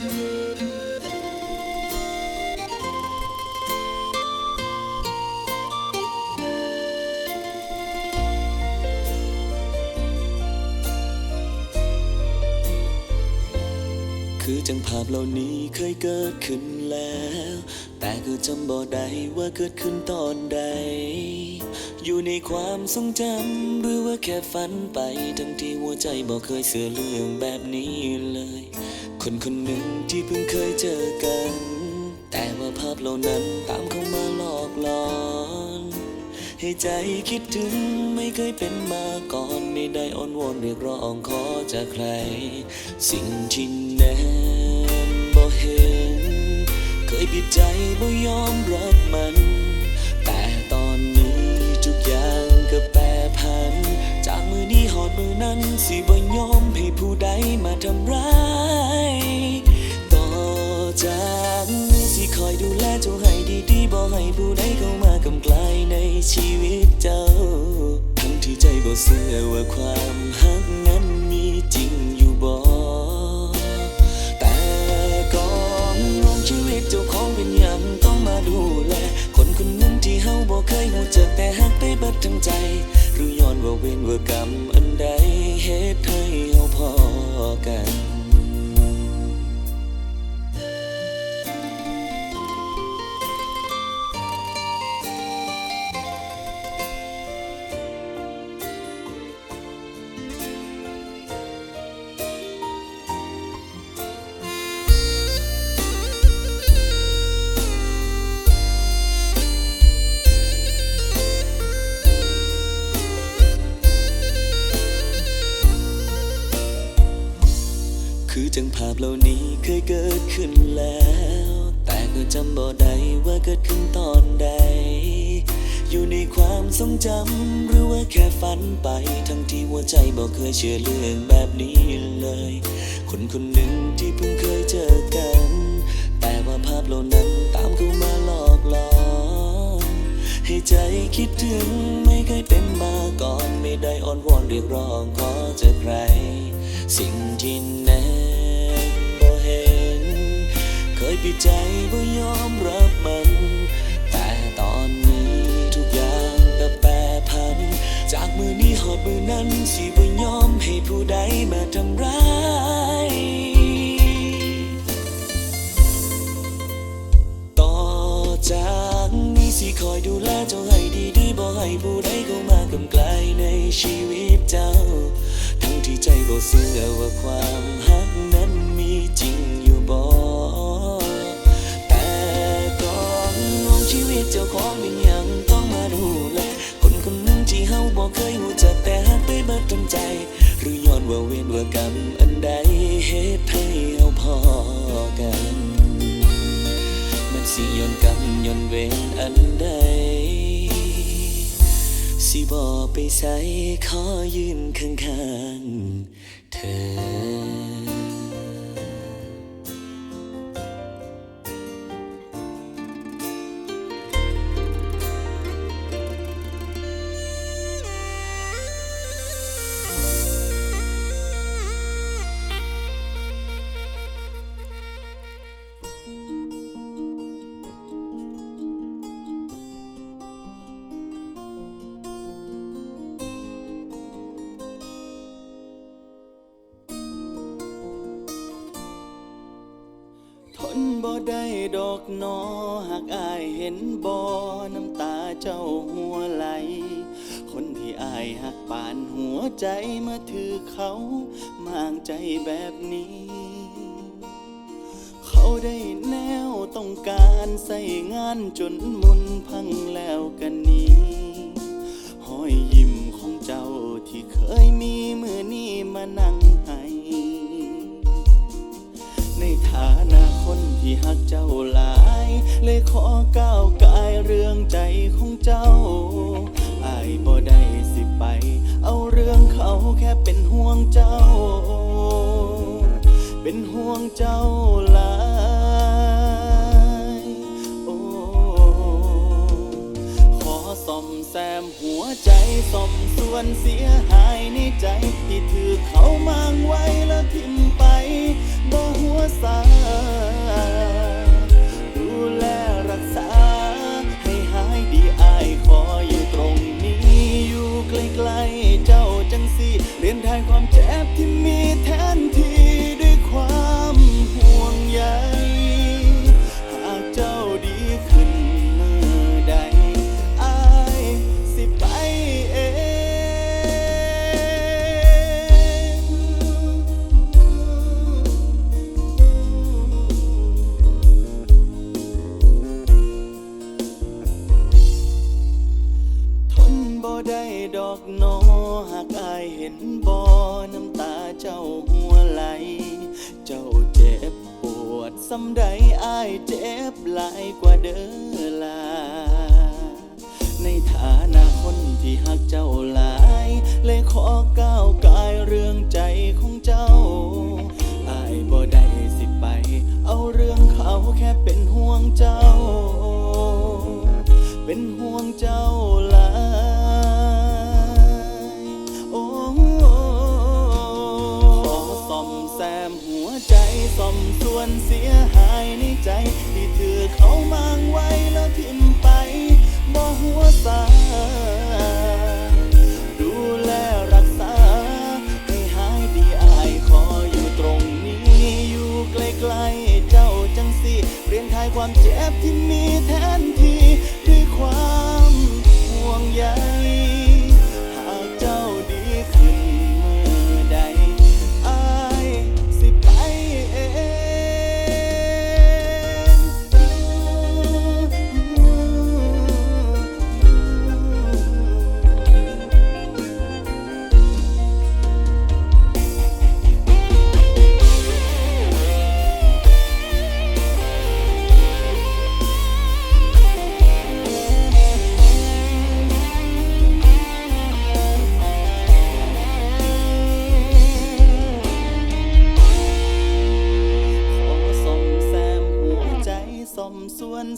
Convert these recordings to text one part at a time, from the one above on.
Thank you. ภาพเหล่านี้เคยเกิดขึ้นแล้ว แต่ก็จำบ่ได้ว่าเกิดขึ้นตอนใด อยู่ในความทรงจำหรือว่าแค่ฝันไป ทั้งที่หัวใจบ่เคยเสื่อเรื่องแบบนี้เลย คนคนหนึ่งที่เพิ่งเคยเจอกัน แต่ว่าภาพเหล่านั้นตามเข้ามาหลอกหลอนให้ใจคิดถึงไม่เคยเป็นมาก่อนไม่ได้อ้อนวอนเรียกร้องขอจากใคร สิ่งที่แน่ เห็น เคยปิดใจบ่ยอมรับมัน แต่ตอนนี้ทุกอย่างก็แปรผัน จากมือนี้หอดมือนั้นสิบ่ยอมให้ผู้ใดมาทำร้ายต่อจากนี้สิคอยดูแลเจ้าให้ดีๆบ่ให้ผู้ใดเข้ามากำไกลในชีวิตเจ้า ทั้งที่ใจบ่เชื่อว่าความ ว่าเวรว่ากรรมอันใดเหตุให้เฮาพอกัน คือจังภาพเหล่านี้เคยเกิดขึ้นแล้ว แต่ก็จำบ่ได้ว่าเกิดขึ้นตอนใด อยู่ในความทรงจำหรือว่าแค่ฝันไป ทั้งที่หัวใจบ่เคยเชื่อเรื่องแบบนี้เลย คนคนหนึ่งที่เพิ่งเคยเจอกัน แต่ว่าภาพเหล่านั้นตามเข้ามาหลอกหลอนให้ใจคิดถึงไม่เคยเป็นมาก่อนไม่ได้อ้อนวอนเรียกร้องขอเจอใคร สิ่งที่แนบบ่เห็น เคยปิดใจบ่ยอมรับมัน แต่ตอนนี้ทุกอย่างก็แปรผัน จากมือนี้หอดมือนั้นสิบ่ยอมให้ผู้ใดมาทำร้ายต่อจากนี้สิคอยดูแลเจ้าให้ดีๆบ่ให้ผู้ใดเข้ามากำไกลในชีวิตเจ้า ทั้งที่ใจบ่เชื่อว่าความ ว่าเวรว่ากรรมอันใดเหตุให้เอาพอกัน มันสิย้อนกรรมย้อนเวรอันใด สิบอไปใส่ขอยืนข้างๆเธอ บ่ได้ดอกนอหากอายเห็นบ่น้ำตาเจ้าหัวไหล คนที่อายหักปานหัวใจมาถือเขามางใจแบบนี้ เขาได้แนวต้องการใส่งานจนมุนพังแล้ว อก้าวกายเรื่องใจของเจ้าอายบ่ได้สิไป เอาเรื่องเขาแค่เป็นห่วงเจ้า เป็นห่วงเจ้าหลายโอ้ขอซ่อมแซมหัวใจสมส่วนเสียหายในใจ ที่ถือเขามางไว้แล้วทิมไปบ่หัวสาดู ใกล้เจ้าจังสีเรียนทายความจริง อกนอหากอายเห็นบ่น้ำตาเจ้าหัวไหล เจ้าเจ็บปวดสำใดอายเจ็บหลายกว่าเด้อลา ในฐานะคนที่หักเจ้าหลาย เลยขอก้าวกายเรื่องใจของเจ้า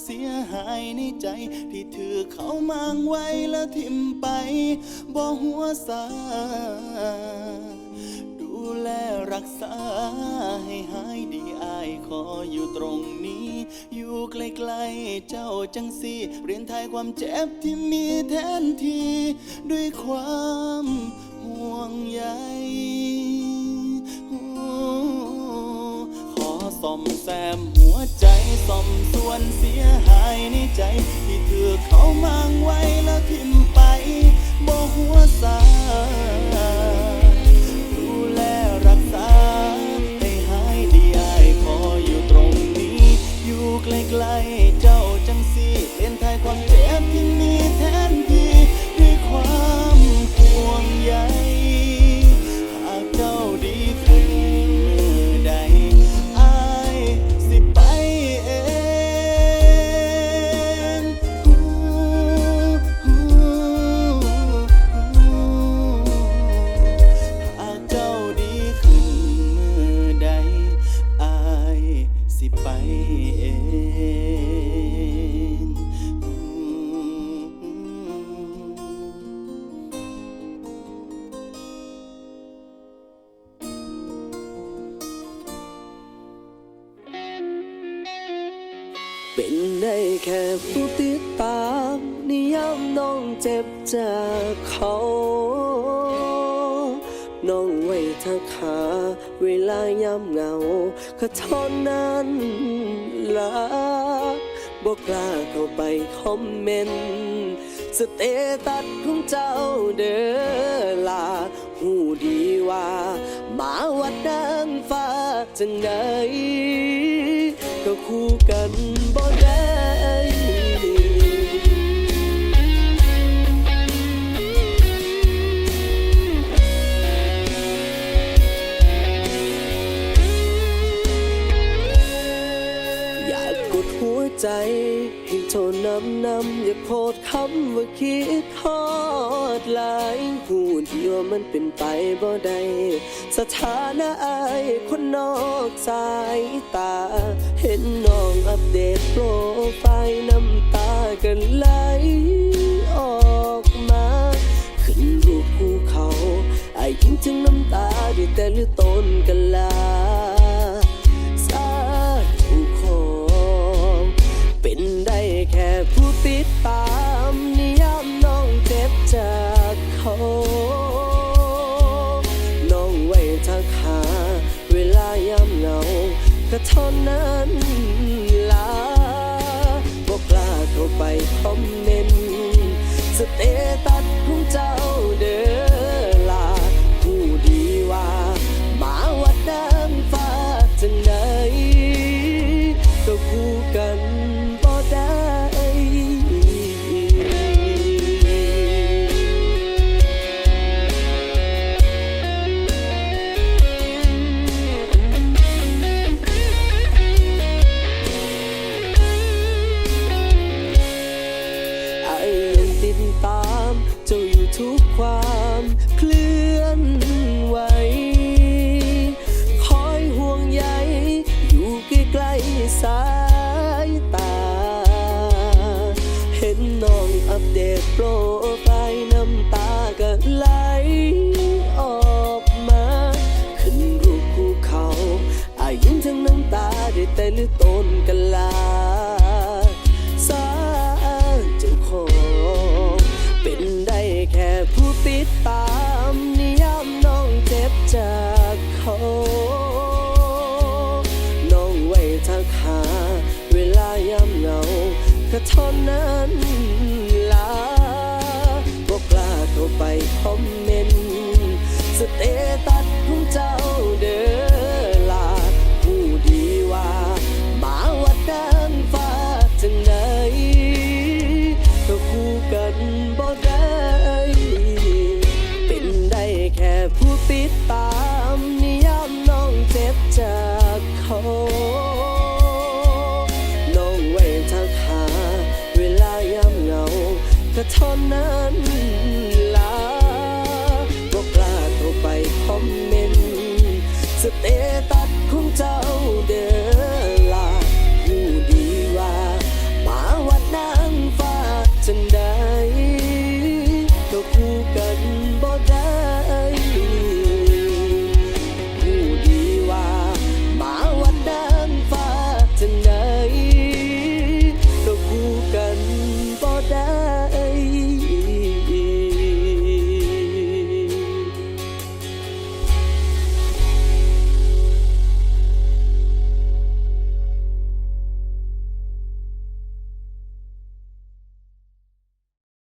เสียหายในใจ ที่ถือเขามางไว้แล้วทิมไปบ่หัวสา ดูแลรักษาให้หายดีอายขออยู่ตรงนี้ อยู่ใกล้ๆเจ้าจังสิเรียนทายความเจ็บที่มีแทนที่ ด้วยความห่วงใย ซ่อมแซมหัวใจซ่อมส่วนเสียหายในใจ ที่เธอเขามางไว้แล้วทิมไปบ่หัวสา แค่ผู้ติดตามนิยามน้องเจ็บจากเขา น้องไว้ทักหาเวลายามเหงาก็เท่านั้นละบอกกล้าเข้าไปคอมเมนต์สเตตัสของเจ้าเด้อลาหูดีว่า มาวัดนางฟ้าจังใด บนำอย่าโพดคำว่าคิดทอดลายหูดเยว่มันเป็นไปบ่ได้สถานะอาคนนอกสายตา เห็นน้องอัปเดตโปรไฟล์น้ำตากันไหลออกมา ขึ้นรูปภูเขาไอายิ้มถึงน้ำตาด้แต่ลือตนกันลา ก็เท่านั้นลาบอกล้าเข้าไปคอมเมนต์สเตตัส จ้าอยู่ทุกความเคลื่อนไหว คอยห่วงใยอยู่ใกล้ๆสายตา เห็นน้องอัปเดตโปรไฟล์น้ำตาก็ไหลออกมา ขึ้นรูปคู่เขาอายิ้มทั้งน้ำตาได้แต่หรือตนกันลา ติดตามนิยามน้องเจ็บจากเขาน้องไว้ทักหา เวลายามเหงาก็เท่านั้นลาบอกกล้าเข้าไปคอมเมนต์สเต ก็เท่านั้นลาบอกลาตัวไปคอมเมนต์สเตต